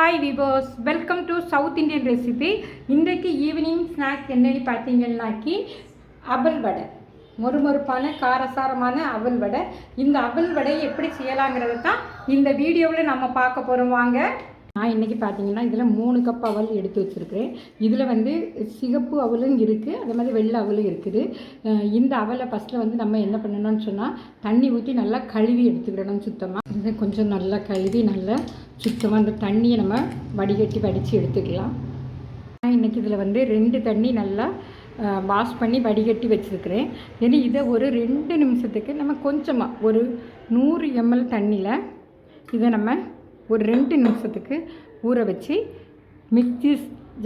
Hi விவோஸ் welcome to South Indian recipe இன்றைக்கு evening snacks என்னென்னு பார்த்தீங்கன்னாக்கி அவல் வடை. மொறுமொறுப்பான காரசாரமான அவல் வடை. இந்த அவல் வடையை எப்படி செய்யலாங்கிறது தான் இந்த வீடியோவில் நம்ம பார்க்க போகிறோம் வாங்க. நான் இன்றைக்கி பார்த்தீங்கன்னா இதில் மூணு கப் அவல் எடுத்து வச்சுருக்கிறேன். இதில் வந்து சிகப்பு அவலும் இருக்குது அதே மாதிரி வெள்ளை அவலும் இருக்குது. இந்த அவலை ஃபஸ்ட்டில் வந்து நம்ம என்ன பண்ணணும்னு சொன்னால் தண்ணி ஊற்றி நல்லா கழுவி எடுத்துக்கிடணும் சுத்தமாக இதை கொஞ்சம் நல்லா கழுவி நல்லா சுத்தமாக அந்த தண்ணியை நம்ம வடிகட்டி வடித்து எடுத்துக்கலாம். நான் இன்றைக்கி இதில் வந்து ரெண்டு தண்ணி நல்லா வாஷ் பண்ணி வடிகட்டி வச்சுருக்கிறேன். ஏன்னா இதை ஒரு ரெண்டு நிமிஷத்துக்கு நம்ம கொஞ்சமாக ஒரு நூறு எம்எல் தண்ணியில் இதை நம்ம ஒரு ரெண்டு நிமிஷத்துக்கு ஊற வச்சு மிக்சி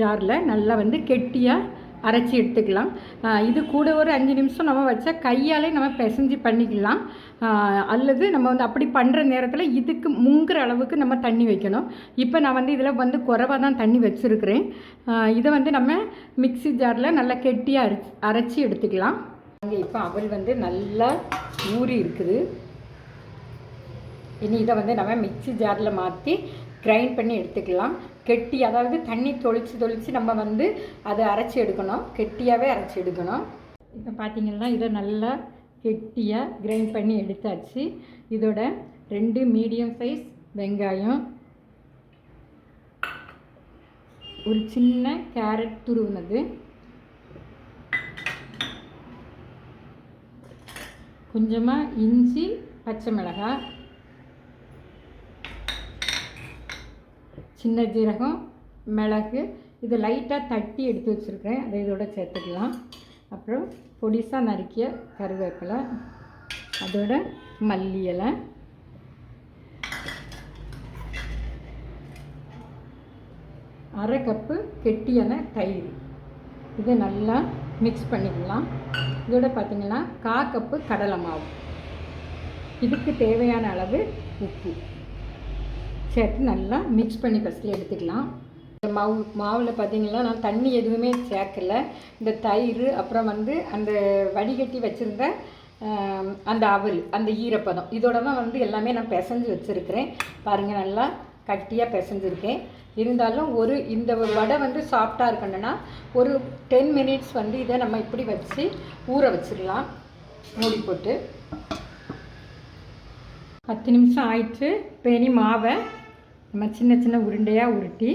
ஜாரில் நல்லா வந்து கெட்டியாக அரைச்சி எடுத்துக்கலாம். இது கூட ஒரு அஞ்சு நிமிஷம் நம்ம வச்சா கையாலே நம்ம பிசைஞ்சு பண்ணிக்கலாம். அல்லது நம்ம வந்து அப்படி பண்ணுற நேரத்தில் இதுக்கு முங்குற அளவுக்கு நம்ம தண்ணி வைக்கணும். இப்போ நான் வந்து இதில் வந்து குறைவாக தான் தண்ணி வச்சுருக்கிறேன். இதை வந்து நம்ம மிக்ஸி ஜாரில் நல்லா கெட்டியாக அரைச்சி அரைச்சி எடுத்துக்கலாம். அங்கே இப்போ அவள் வந்து நல்லா ஊறி இருக்குது. இனி இதை வந்து நம்ம மிக்ஸி ஜாரில் மாற்றி கிரைண்ட் பண்ணி எடுத்துக்கலாம். கெட்டி அதாவது தண்ணி தொளிச்சு தொளிச்சு நம்ம வந்து அதை அரைச்சி எடுக்கணும். கெட்டியாகவே அரைச்சி எடுக்கணும். இப்போ பார்த்தீங்கன்னா இதை நல்லா கெட்டியாக கிரைண்ட் பண்ணி எடுத்தாச்சு. இதோட ரெண்டு மீடியம் சைஸ் வெங்காயம் ஒரு சின்ன கேரட் துருவுனது கொஞ்சமாக இஞ்சி பச்சை மிளகாய் சின்ன ஜீரகம் மிளகு இது லைட்டாக தட்டி எடுத்து வச்சுருக்கேன் அதை இதோட சேர்த்துக்கலாம். அப்புறம் பொடிசாக நறுக்கிய கருவேப்பிலை அதோட மல்லி இலை. அரை கப்பு கெட்டியான தயிர். இதை நல்லா மிக்ஸ் பண்ணிக்கலாம். இதோட பார்த்திங்கன்னா கா கப்பு கடலை மாவு. இதுக்கு தேவையான அளவு உப்பு. சேர்த்து நல்லா மிக்ஸ் பண்ணி ஃபஸ்ட்டில் எடுத்துக்கலாம். இந்த மாவு மாவில் பார்த்தீங்கன்னா நான் தண்ணி எதுவுமே சேர்க்கல. இந்த தயிர் அப்புறம் வந்து அந்த வடிகட்டி வச்சுருந்த அந்த அவல் அந்த ஈரப்பதம். இதோட தான் வந்து எல்லாமே நான் பிசைஞ்சு வச்சுருக்கிறேன். பாருங்கள் நல்லா கட்டியாக பிசைஞ்சிருக்கேன். இருந்தாலும் ஒரு இந்த வடை வந்து சாஃப்டாக இருக்கணும்னா ஒரு டென் மினிட்ஸ் வந்து இதை நம்ம இப்படி வச்சு ஊற வச்சிடலாம். மூடி போட்டு. பத்து நிமிஷம் ஆயிடுச்சு. இப்போ இனி மாவை நம்ம சின்ன சின்ன உருண்டையாக உருட்டி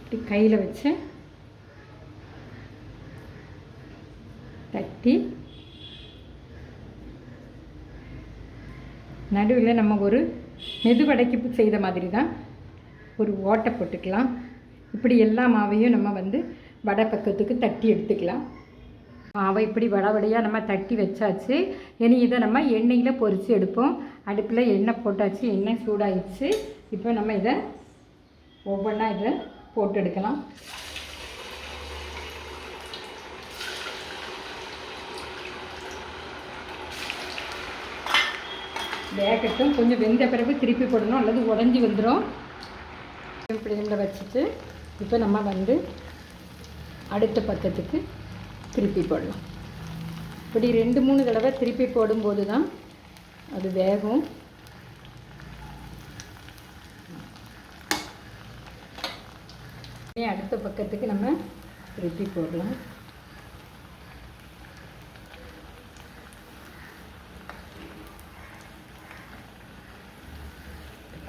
இப்படி கையில் வச்சு தட்டி நடுவில் நம்ம ஒரு மெதுவடைக்கு செய்த மாதிரி தான் ஒரு ஓட்டை போட்டுக்கலாம். இப்படி எல்லா மாவையும் நம்ம வந்து வடை பக்கத்துக்கு தட்டி எடுத்துக்கலாம். மாவை இப்படி வடவடையாக நம்ம தட்டி வச்சாச்சு. இனி இதை நம்ம எண்ணெயில் பொரித்து எடுப்போம். அடுப்பில் எண்ணெய் போட்டாச்சு. எண்ணெய் சூடாயிடுச்சு. இப்போ நம்ம இதை ஒவ்வொன்றா இதை போட்டு எடுக்கலாம். வேகட்டும். கொஞ்சம் வெந்த பிறகு திருப்பி போடணும். அல்லது உடஞ்சி வந்துடும் ஃப்ளேமில் வச்சுட்டு இப்போ நம்ம வந்து அடுத்த பக்கத்துக்கு திருப்பி போடலாம். இப்படி ரெண்டு மூணு தடவை திருப்பி போடும்போது தான் அது வேகும். அடுத்த பக்கத்துக்கு நம்ம திருப்பி போடலாம்.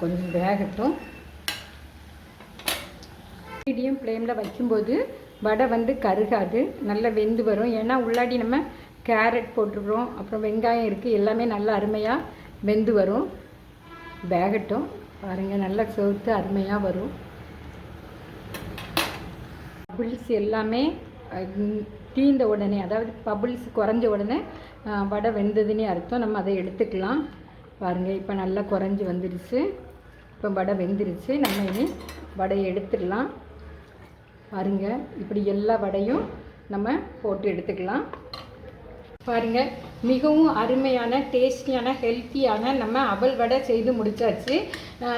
கொஞ்சம் வேகட்டும். மீடியம் ஃப்ளேமில் வைக்கும்போது வடை வந்து கருகாது நல்லா வெந்து வரும். ஏன்னா உள்ளாடி நம்ம கேரட் போட்டுருக்குறோம் அப்புறம் வெங்காயம் இருக்குது எல்லாமே நல்லா அருமையாக வெந்து வரும். வேகட்டும். பாருங்கள் நல்லா செவுத்து அருமையாக வரும். பபுள்ஸ் எல்லாமே தீந்த தீர்ந்த உடனே அதாவது பபுள்ஸ் குறைஞ்ச உடனே வடை வெந்ததுன்னே அர்த்தம். நம்ம அதை எடுத்துக்கலாம். பாருங்கள் இப்போ நல்லா குறைஞ்சி வந்துருச்சு. இப்போ வடை வெந்துருச்சு. நம்ம இனி வடையை எடுத்துடலாம். பாருங்க இப்படி எல்லா வடையும் நம்ம போட்டு எடுத்துக்கலாம். பாருங்கள் மிகவும் அருமையான டேஸ்டியான ஹெல்த்தியான நம்ம அவல் வடை செய்து முடிச்சாச்சு.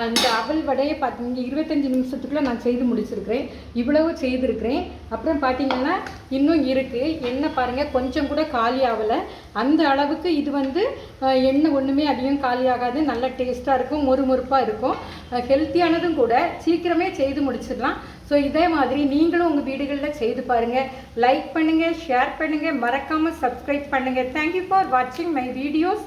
இந்த அவல் வடையை பார்த்தீங்க இருபத்தஞ்சி நிமிஷத்துக்குள்ளே நான் செய்து முடிச்சிருக்கிறேன். இவ்வளவு செய்திருக்கிறேன். அப்புறம் பார்த்தீங்கன்னா இன்னும் இருக்குது எண்ணெய் பாருங்கள் கொஞ்சம் கூட காலி ஆகலை அந்த அளவுக்கு இது வந்து எண்ணெய் ஒன்றுமே அதிகம் காலி ஆகாது. நல்ல டேஸ்ட்டாக இருக்கும் மொறுமொறுப்பாக இருக்கும். ஹெல்த்தியானதும் கூட. சீக்கிரமே செய்து முடிச்சிடலாம். ஸோ இதே மாதிரி நீங்களும் உங்கள் வீடுகளில் செய்து பாருங்கள் லைக் பண்ணுங்கள் ஷேர் பண்ணுங்கள் மறக்காமல் சப்ஸ்கிரைப் பண்ணுங்கள் தேங்க்யூ ஃபார் வாட்சிங் மை வீடியோஸ்